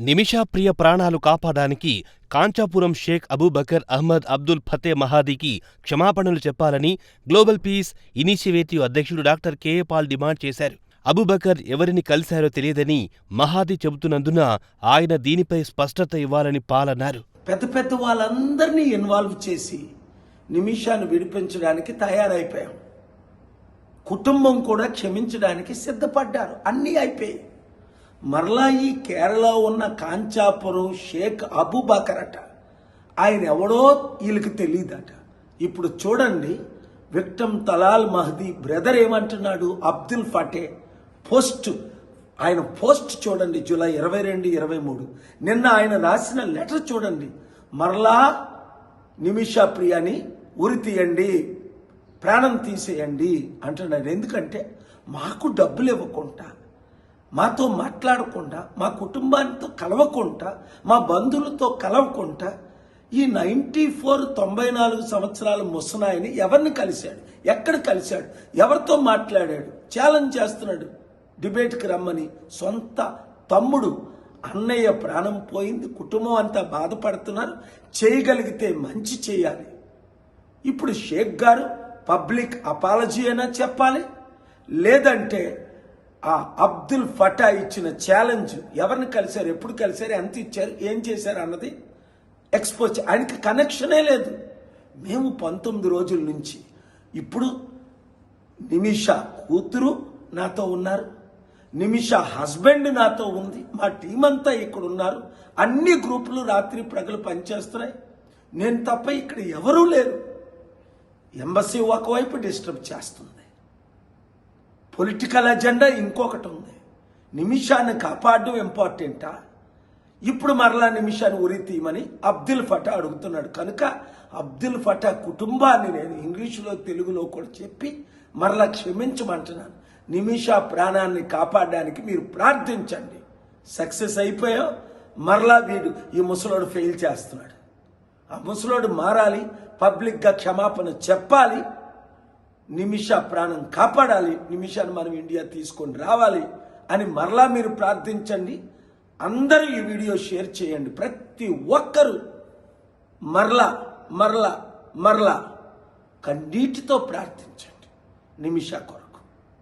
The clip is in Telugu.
నిమిషా ప్రియ ప్రాణాలు కాపాడడానికి కాంచాపురం షేక్ అబూబకర్ అహ్మద్ అబ్దుల్ ఫతే మహాదీకి క్షమాపణలు చెప్పాలని గ్లోబల్ పీస్ ఇనిషియేటివ్ అధ్యక్షుడు doctor K A Paul demand చేశారు. అబూబకర్ ఎవరిని కలిశారో తెలియదని మహాదీ చెబుతున్నందున ఆయన దీనిపై స్పష్టత ఇవ్వాలని పాల్ అన్నారు. పెద్ద పెద్ద వాళ్ళందరినీ ఇన్వాల్వ్ చేసి నిమిషాన్ని విడిపించడానికి తయారైపోయాం కుటుంబం కూడా క్షమించడానికి సిద్ధపడ్డారు అన్నీ అయిపోయాయి మరలా ఈ కేరళ ఉన్న కాంచాపురం షేక్ అబూబకర్ అట ఆయన ఎవడో వీళ్ళకి తెలియదట ఇప్పుడు చూడండి విక్టమ్ తలాల్ మహదీ బ్రదర్ ఏమంటున్నాడు? అబ్దుల్ ఫటే పోస్ట్ ఆయన పోస్ట్ చూడండి జూలై ఇరవై రెండు ఇరవై మూడు. నిన్న ఆయన రాసిన లెటర్ చూడండి. మరలా నిమిషా ప్రియాని ఉరి తీయండి ప్రాణం తీసేయండి అంటున్నాడు. ఎందుకంటే మాకు డబ్బులు ఇవ్వకుండా మాతో మాట్లాడకుండా మా కుటుంబానితో కలవకుండా మా బంధువులతో కలవకుండా ఈ నైంటీ ఫోర్ తొంభై నాలుగు సంవత్సరాల ముసనాయని ఎవరిని కలిశాడు? ఎక్కడ కలిశాడు? ఎవరితో మాట్లాడాడు? ఛాలెంజ్ చేస్తున్నాడు? డిబేట్కి రమ్మని సొంత తమ్ముడు అన్నయ్య ప్రాణం పోయింది కుటుంబం అంతా బాధపడుతున్నారు చేయగలిగితే మంచి చేయాలి. ఇప్పుడు షేక్ గారు పబ్లిక్ అపాలజీ అయినా చెప్పాలి లేదంటే ఆ అబ్దుల్ ఫటా ఇచ్చిన ఛాలెంజ్ ఎవరిని కలిశారు ఎప్పుడు కలిశారు ఎంత ఇచ్చారు ఏం చేశారు అన్నది ఎక్స్పోజ్ ఆయనకి కనెక్షనే లేదు. మేము పంతొమ్మిది రోజుల నుంచి ఇప్పుడు నిమిష కూతురు నాతో ఉన్నారు నిమిష హస్బెండ్ నాతో ఉంది మా టీం అంతా ఇక్కడ ఉన్నారు అన్ని గ్రూపులు రాత్రి ప్రగలు పనిచేస్తున్నాయి. నేను తప్ప ఇక్కడ ఎవరూ లేరు. ఎంబసీ ఒకవైపు డిస్టర్బ్ చేస్తుంది. పొలిటికల్ అజెండా ఇంకొకటి ఉంది నిమిషాన్ని కాపాడడం ఇంపార్టెంటా ఇప్పుడు మరలా నిమిషాన్ని ఉరి తీయమని అబ్దుల్ ఫటా అడుగుతున్నాడు. కనుక అబ్దుల్ ఫటా కుటుంబాన్ని నేను ఇంగ్లీషులో తెలుగులో కూడా చెప్పి మరలా క్షమించమంటున్నాను. నిమిషా ప్రాణాన్ని కాపాడడానికి మీరు ప్రార్థించండి. సక్సెస్ అయిపోయా మరలా వీడు ఈ ముసలోడు ఫెయిల్ చేస్తున్నాడు. ఆ ముసలోడు మారాలి పబ్లిక్గా క్షమాపణ చెప్పాలి నిమిష ప్రాణం కాపాడాలి నిమిషాన్ని మనం ఇండియా తీసుకొని రావాలి అని మరలా మీరు ప్రార్థించండి. అందరూ ఈ వీడియో షేర్ చేయండి. ప్రతి ఒక్కరూ మరలా మరలా మరలా కన్నీటితో ప్రార్థించండి. నిమిష కొరకు